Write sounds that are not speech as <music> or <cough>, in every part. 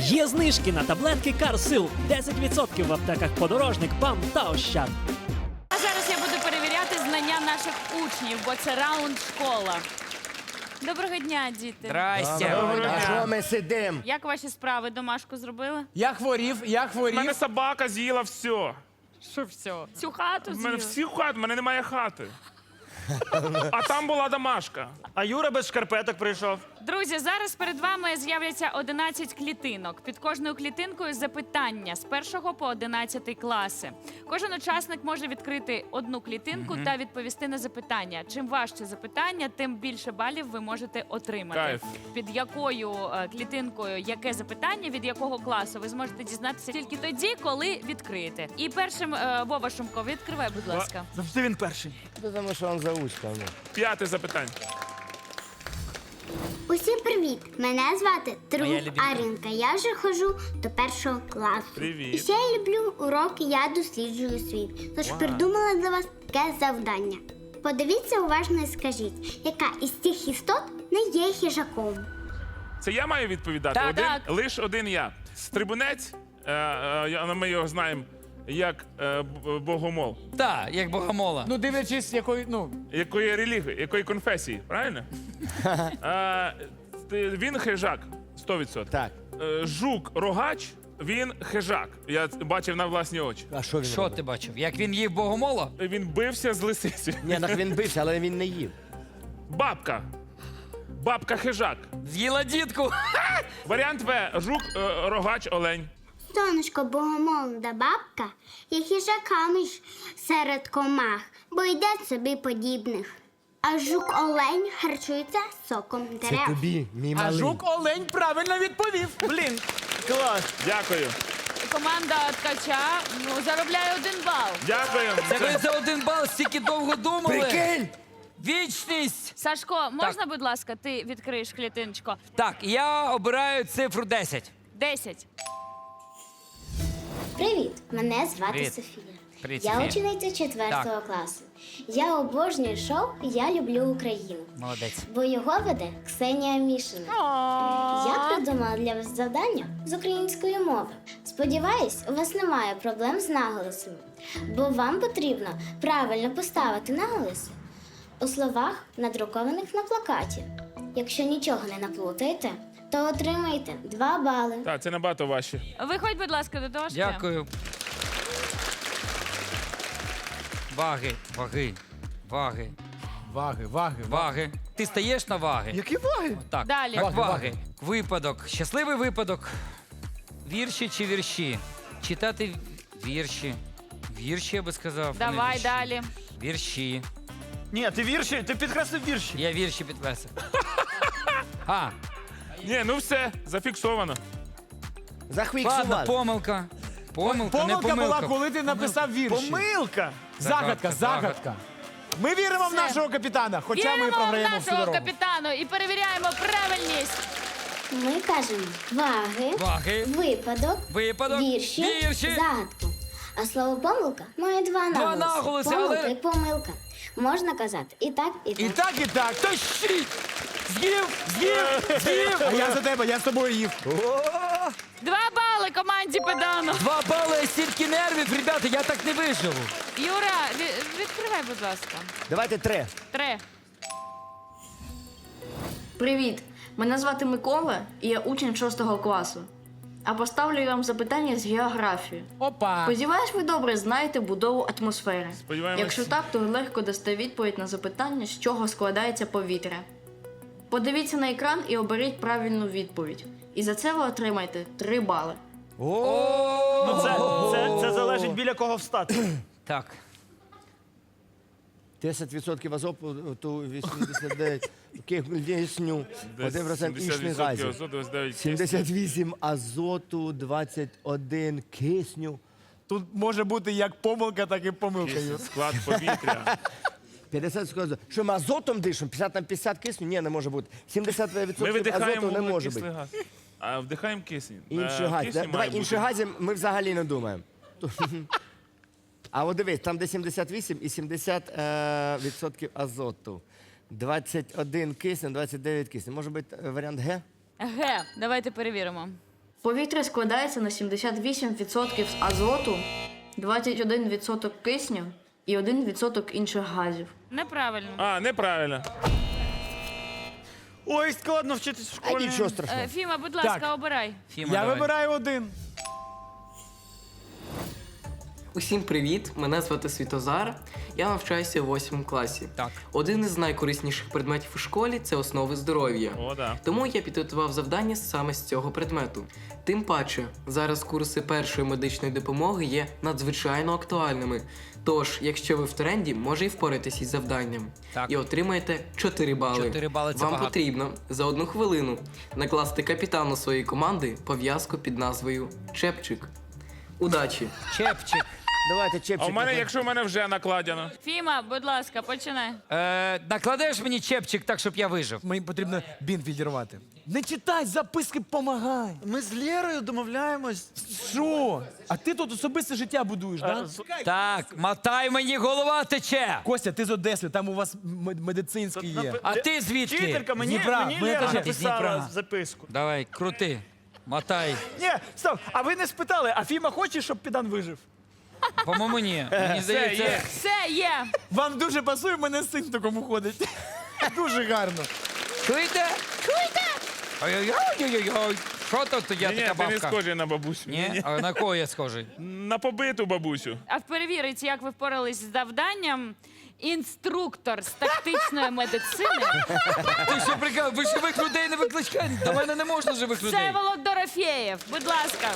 Є знижки на таблетки Карсил 10% в аптеках подорожник, ПАМ та Ощад. А зараз я буду перевіряти знання наших учнів, бо це раунд школа. Доброго дня, діти. Здрасте. А що ми сидимо? Як ваші справи домашку зробили? Я хворів, я У хворів. мене собака з'їла все. Що все? Цю хату У мене з'їли? всі хат, в мене немає хати. А там була домашка. А Юра без шкарпеток прийшов. Друзі, зараз перед вами з'являться 11 клітинок. Під кожною клітинкою запитання з 1 по 11 класи. Кожен учасник може відкрити одну клітинку та відповісти на запитання. Чим важче запитання, тим більше балів ви можете отримати. Кайф. Під якою е, клітинкою яке запитання, від якого класу ви зможете дізнатися тільки тоді, коли відкриєте. І першим е, Вова Шумко, відкривай, будь ласка. Завжди він перший. Тому що він ну. П'яте запитання. Усім привіт! Мене звати Тру Моя любімка. Арінка. Я вже ходжу до першого класу. Привіт. І ще я люблю уроки, я досліджую світ. Тож придумала для вас таке завдання. Подивіться уважно і скажіть, яка із цих істот не є хижаком. Це я маю відповідати. Так, один, так. Лиш один я. Стрибунець, е, е, я- ми його знаємо як е, б- богомол. Так, як богомола. Ну, дивлячись, якої, ну, Якої релігії, якої конфесії, правильно? <laughs> е, ти- він хижак, 100%. Так. Е, жук рогач, він хижак. Я ц- бачив на власні очі. А що він Що робить? ти бачив? Як він їв богомола? Він бився з лисицею. Ні, так він бився, але він не їв. Бабка. Бабка хижак. З'їла дітку. <laughs> Варіант В. Жук, е, рогач, олень. Сонечко богомолода бабка є хижаками ж серед комах, бо йде собі подібних. А жук олень харчується соком Це дерев. тобі, мій а малий. жук Олень правильно відповів. Блін, клас. Дякую. Команда ткача ну, заробляє один бал. Дякую. Це ви за один бал стільки довго думали. Прикинь! Вічність. Сашко, можна, будь ласка, ти відкриєш клітиночку? Так, я обираю цифру 10. 10. Привіт! Мене звати Привіт. Софія. Привіт, я Софія. учениця 4 Так. класу. Я обожнюю шоу Я люблю Україну, Молодець. бо його веде Ксенія Мішина. Я придумала для вас завдання з української мови. Сподіваюсь, у вас немає проблем з наголосами, бо вам потрібно правильно поставити наголоси у словах, надрукованих на плакаті. Якщо нічого не наплутаєте, то отримаєте 2 бали. Так, це набагато важче. Виходь, будь ласка, до дошки. Дякую. Ваги, ваги, ваги, Ваги, ваги, ваги. Ти стаєш на ваги? Які ваги? Так, Далі. як Ваги, ваги. ваги. Випадок. Щасливий випадок. Вірші чи вірші? Читати вірші. Вірші, я би сказав. а не Давай вірші. далі. Вірші. Ні, ти вірші, ти підкреслив вірші. Я вірші підвесив. <laughs> А, Ні, ну все, зафіксовано. ладно, Захвіксували. помилка. Помилка, не Помилка помилка. була, коли ти написав вірші. Помилка. Загадка, Загадка, загадка. Ми віримо в Все. нашого капітана, хоча ми Віримо в програємо всю нашого дорогу. капітану і перевіряємо правильність. Ми кажемо ваги, Ваги. випадок, Випадок. вірші, Вірші. загадка. А слово помилка має два наголоси. наголоси, помилка але- і помилка. Можна казати і так, і так. І так, і так. Тащіть! З'їв! З'їв! З'їв! А я за тебе, я з тобою їв. Два бали команді педану. Два бали стільки нервів, ребята, я так не виживу. Юра, ві- відкривай, будь ласка. Давайте три. Три. Привіт! Мене звати Микола і я учень 6 класу. А поставлю я вам запитання з географії. Опа. Сподіваюсь, ви добре знаєте будову атмосфери. Сподіваємось. Якщо так, то легко дасте відповідь на запитання, з чого складається повітря. Подивіться на екран і оберіть правильну відповідь. І за це ви отримаєте 3 бали. Ну це, це, це залежить біля кого встати. <clears throat> Так. 10% азоту, то 89 кисню, 1% ішних 70% газів. азоту, 29 78 азоту, 21 кисню. Тут може бути як помилка, так і помилка. склад повітря. <laughs> 50 сказав, що ми азотом дишимо, 50 на 50 кисню? Ні, не може бути. 70% Ми видихаємо азоту не може вуглекислий бути. газ. А вдихаємо кисень. Інші Е, гази. кисню Да- має Давай бути. інші гази ми взагалі не думаємо. <laughs> А от дивись, там де 78 і 70 е, відсотків азоту. 21 кисень, 29 кисень. Може бути е, варіант Г? Г. Давайте перевіримо. Повітря складається на 78% з азоту, 21% кисню і 1% інших газів. Неправильно. А, неправильно. Ой, складно вчитись в А школі. нічого страшного. Е, Фіма, будь ласка, Так. обирай. Фіма, Я давай. вибираю один. Усім привіт! Мене звати Світозар. Я навчаюся у 8 класі. Так. Один із найкорисніших предметів у школі це основи здоров'я. О, да. Тому я підготував завдання саме з цього предмету. Тим паче, зараз курси першої медичної допомоги є надзвичайно актуальними. Тож, якщо ви в тренді, може і впоратись із завданням. Так. І отримаєте 4 бали. 4 бали це Вам багато. потрібно за одну хвилину накласти капітану своєї команди пов'язку під назвою Чепчик. Удачі! <laughs> Чепчик. Давайте чепчик. А в мене, якщо в мене вже накладено. Фіма, будь ласка, починай. Е, накладеш мені чепчик так, щоб я вижив. Мені потрібно бін відірвати. Не читай записки, помагай. Ми з Лєрою домовляємось. Що? А ти тут особисте життя будуєш, так? Да? Так, мотай мені голова тече. Костя, ти з Одеси, там у вас медицинський є. А ти звідки? Вчителька, мені, Дніпра, мені мене Лєра теж. написала Дніпра. записку. Давай, крути. Мотай. Ні, стоп, а ви не спитали, а Фіма хоче, щоб підан вижив? По-моєму, ні. Мені здається. є. Все, є. Вам дуже пасує, мене син в такому ходить. Дуже гарно. Чуєте? Чуєте? Ой-ой-ой-ой-ой. Що тут я Ні, ні, така ти не бабка? схожий на бабусю. Ні? А на кого я схожий? На побиту бабусю. А перевірить, як ви впорались з завданням. Інструктор з тактичної медицини Ти що прикал? Ви живих людей не викликаєте? До мене не можна живих людей. Всеволод Дорофєєв. Будь ласка.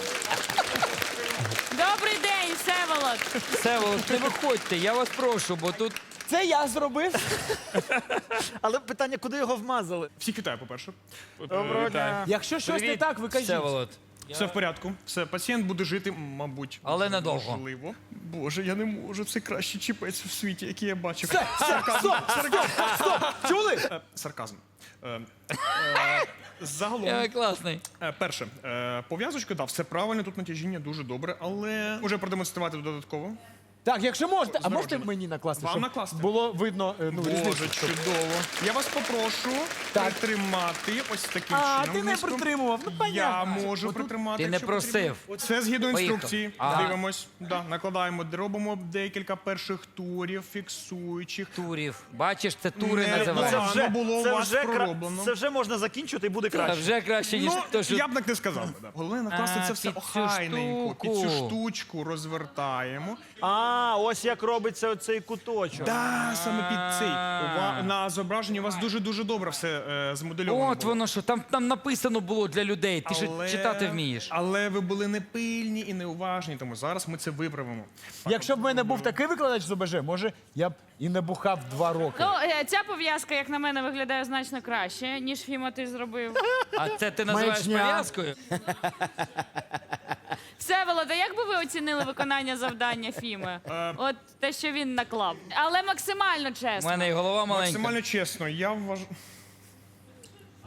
Добрий день, Всеволод. Всеволод, не виходьте, я вас прошу, бо тут Це я зробив. <laughs> Але питання, куди його вмазали? Всіх вітаю, по-перше. Доброго дня. Якщо щось не так, ви кажіть. Всеволод. Все в порядку. Все, пацієнт буде жити, мабуть, Але недовго. можливо. Боже, я не можу. Це кращий чіпець в світі, який я бачив. Все, все, стоп, стоп, стоп. Чули? Е, Сарказм. Е, е, Загалом, Я класний. е, перше, е, пов'язочка, да, все правильно, тут натяжіння дуже добре, але може продемонструвати додатково. Так, якщо можете, а можете мені накласти, Вам щоб накласти? було видно е, ну, Боже, різницю. чудово. Я вас попрошу Так. притримати ось таким А, чином. ти не низько. притримував, ну Я понятно. можу притримати. Ти не якщо просив. потрібно. Це згідно Поїхали. інструкції. Ага. Дивимось, да, накладаємо, робимо декілька перших турів, фіксуючих. Турів. Бачиш, це тури Не, Ну, це вже, було у вас кра- пророблено. це вже можна закінчувати і буде Та краще. вже краще, ніж Ну, то, що. я б так не сказав. Головне накласти А, це все під цю охайненько. Під цю штуку. штучку розвертаємо. А, ось як робиться оцей куточок. Да, саме під цей. Ува- На зображенні у вас дуже-дуже добре все е, змодельовано. От було. воно що, там, там написано було для людей. Ти ж читати вмієш. Але ви були непильні і неуважні, тому зараз ми це виправимо. Якщо б в мене був такий викладач з ОБЖ, може я б і не бухав два роки. Ну, е, ця пов'язка, як на мене, виглядає значно краще, ніж Фіма ти зробив. А це ти називаєш Маячня. пов'язкою? <laughs> Всеволод, а як би ви оцінили виконання завдання Фіми? От те, що він наклав. Але максимально У чесно. мене і голова маленька. Максимально чесно, я вважаю.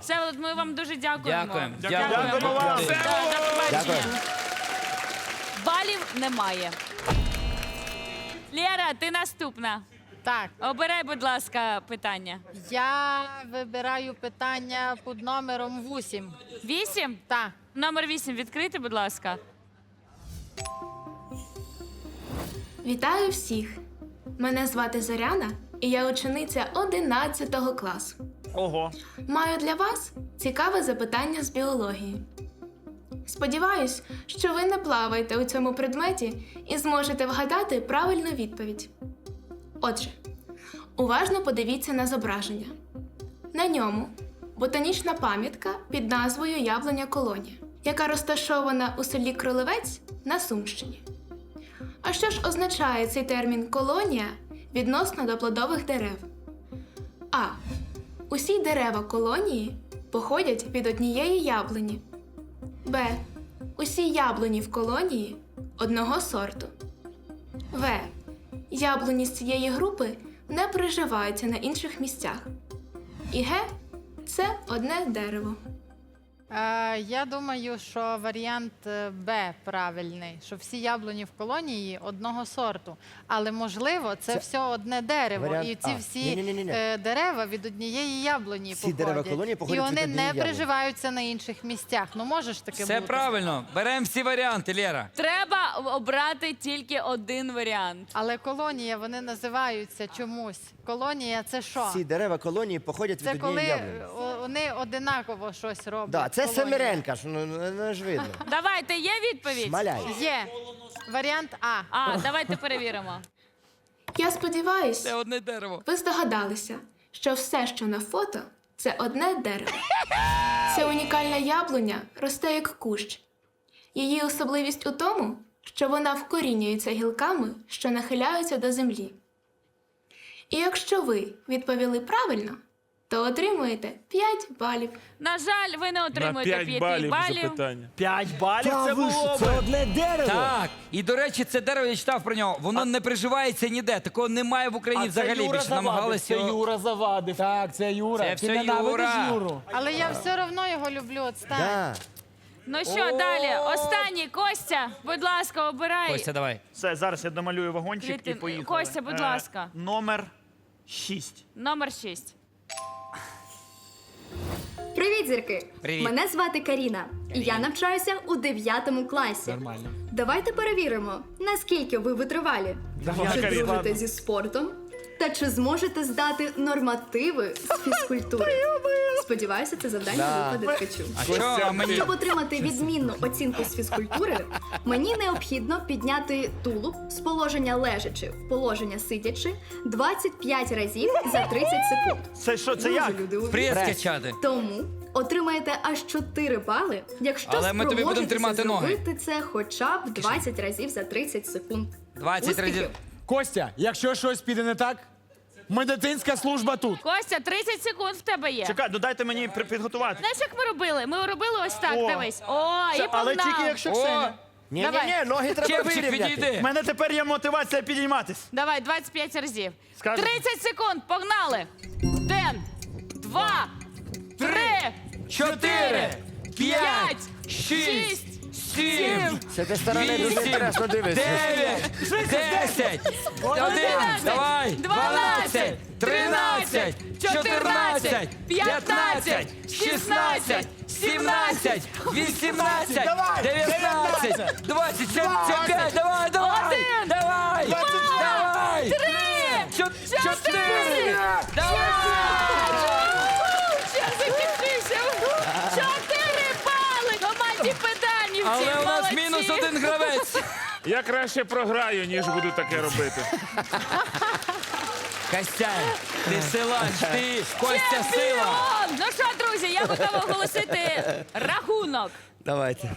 Всеволод, ми вам дуже дякуємо. Дякуємо. Дякую. Дякуємо вам. Крути. Да, до побачення. Балів немає. Лєра, ти наступна. Так, Обирай, будь ласка, питання. я вибираю питання під номером 8. Вісім? Так. Номер вісім відкрити, будь ласка. Вітаю всіх! Мене звати Зоряна, і я учениця 11 класу. Ого. Маю для вас цікаве запитання з біології. Сподіваюсь, що ви не плаваєте у цьому предметі і зможете вгадати правильну відповідь. Отже, уважно подивіться на зображення. На ньому ботанічна пам'ятка під назвою Яблуня Колонія, яка розташована у селі Кролевець на Сумщині. А що ж означає цей термін колонія відносно до плодових дерев? А. Усі дерева колонії походять від однієї яблуні. Б. Усі яблуні в колонії одного сорту. В. Яблуні з цієї групи не приживаються на інших місцях. І Г. Це одне дерево. Е, я думаю, що варіант е, Б правильний, що всі яблуні в колонії одного сорту. Але можливо, це, Це все одне дерево, варіант і ці А. всі Ні-ні-ні-ні. е, дерева від однієї яблуні Всі походять. дерева колонії походять і від вони однієї не яблуні. приживаються на інших місцях. Ну можеш таке Все бути. правильно. Беремо всі варіанти, Лєра. Треба обрати тільки один варіант. Але колонія вони називаються чомусь. Колонія це що? Всі дерева колонії походять Це від коли однієї яблуні. е, о- вони одинаково щось роблять. Да, це. Семеренка, ж, ну, ну, ну, ж видно. <laughs> Давайте, є відповідь? Шмаляй. Є. Варіант А. А, давайте перевіримо. Я сподіваюсь, Це одне дерево. ви здогадалися, що все, що на фото, це одне дерево. <laughs> Ця унікальна яблуня росте як кущ. Її особливість у тому, що вона вкорінюється гілками, що нахиляються до землі. І якщо ви відповіли правильно, то отримуєте 5 балів. На жаль, ви не На отримуєте 5 5 балів, балів. запитання. 5 балів це було це одне дерево. Так. І до речі, це дерево я читав про нього. Воно не приживається ніде. Такого немає в Україні А це взагалі. Юра Більше завадив, намагалися це його. Юра завадив. Так, це Юра. Це Ти все ненавидиш Юра. Юру. Але я все одно його люблю. Отстань. Да. Ну що, далі? Останній, Костя, будь ласка, обирай. Костя, давай. Все, зараз я домалюю вагончик Клітин. і поїхали. Костя, будь Е, ласка. Номер 6. Номер 6. Привіт, зірки! Привіт. Мене звати Каріна, і я навчаюся у 9 класі. Нормально. Давайте перевіримо, наскільки ви витривалі. Давай, чи Каріна. дружите зі спортом? Та чи зможете здати нормативи з фізкультури? Сподіваюся, це завдання Да. випаде ткачу. Що? Мені Щоб отримати відмінну оцінку з фізкультури, мені необхідно підняти тулуб з положення лежачи в положення сидячи 25 разів за 30 секунд. Це що, це Дуже як? люди у прес Прес. качати. тому отримаєте аж 4 бали, якщо Але ми тобі будемо спроможетеся тримати ноги. зробити це хоча б 20 разів за 30 секунд. 20 Успіхів! разів. Костя, якщо щось піде не так, медицинська служба тут. Костя, 30 секунд в тебе є. Чекай, ну дайте мені при- підготувати. Знаєш, як ми робили? Ми робили ось так, О. дивись. О, і але тільки якщо О, Ксеня. Ні, ні, Давай. ні, ноги треба Чепчик підійди. У мене тепер є мотивація підійматись. Давай, 25 разів. Скажете? 30 секунд, погнали. Один, два, три, Чотири, п'ять, шість, сім, Це ти сторони дуже Вісім. інтересно дивишся. дев'ять, десять, один, давай, дванадцять, тринадцять, чотирнадцять, п'ятнадцять, шістнадцять, сімнадцять, вісімнадцять, Давай, дев'ятнадцять, двадцять, сімдесят п'ять, давай, давай, Один, давай, давай, три, чо- чотири, давай. Ще закінчився. Чотири бали команді педанівців. Але у нас Молодці. мінус один гравець. Я краще програю, ніж буду таке робити. Костян, ти силач, ти Костя сила. Ну що, друзі, я готова оголосити рахунок. Давайте.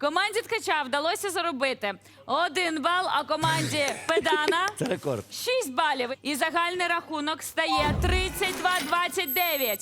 Команді ткача вдалося заробити один бал, а команді педана Це рекорд. 6 балів. І загальний рахунок стає 32-29.